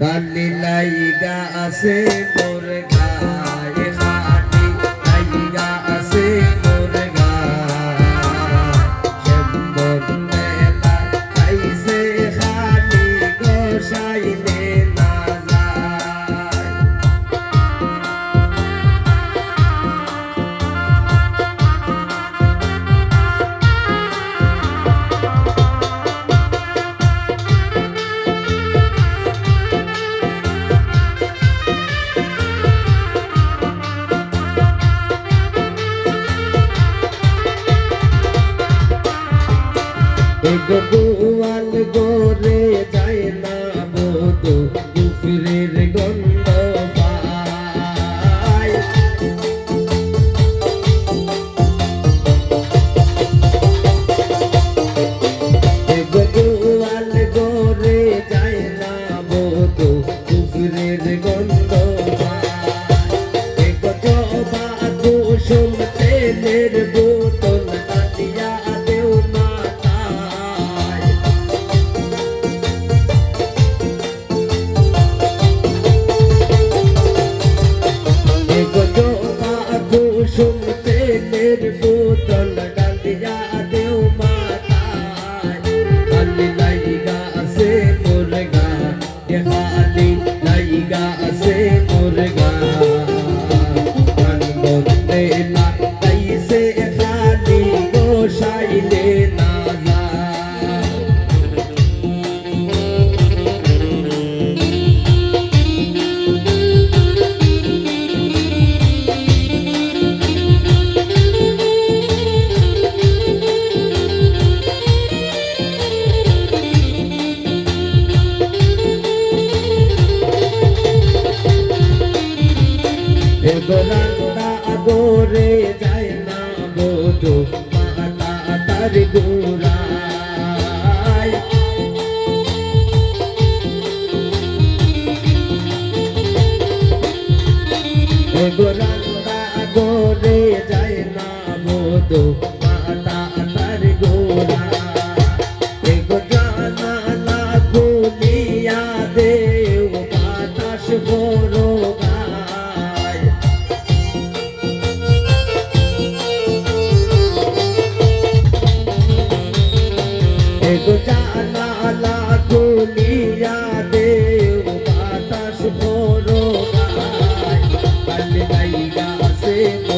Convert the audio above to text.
কালি লাইগা আছে মোর গোয়াল গোরে যায় না বোধ গন্ধ কুসুম তেলের বোতল ডালিয়া দেও মাতায় খালি লাইগা আছে মুরগা খালি লাইগা আছে মুরগা গান বলতে না তাইছে খালি গোসাইলে গোরান্দা গোরে যায় না বোধ মাতা তার গোরায় গোরান্দা গোরে যায় না বোধ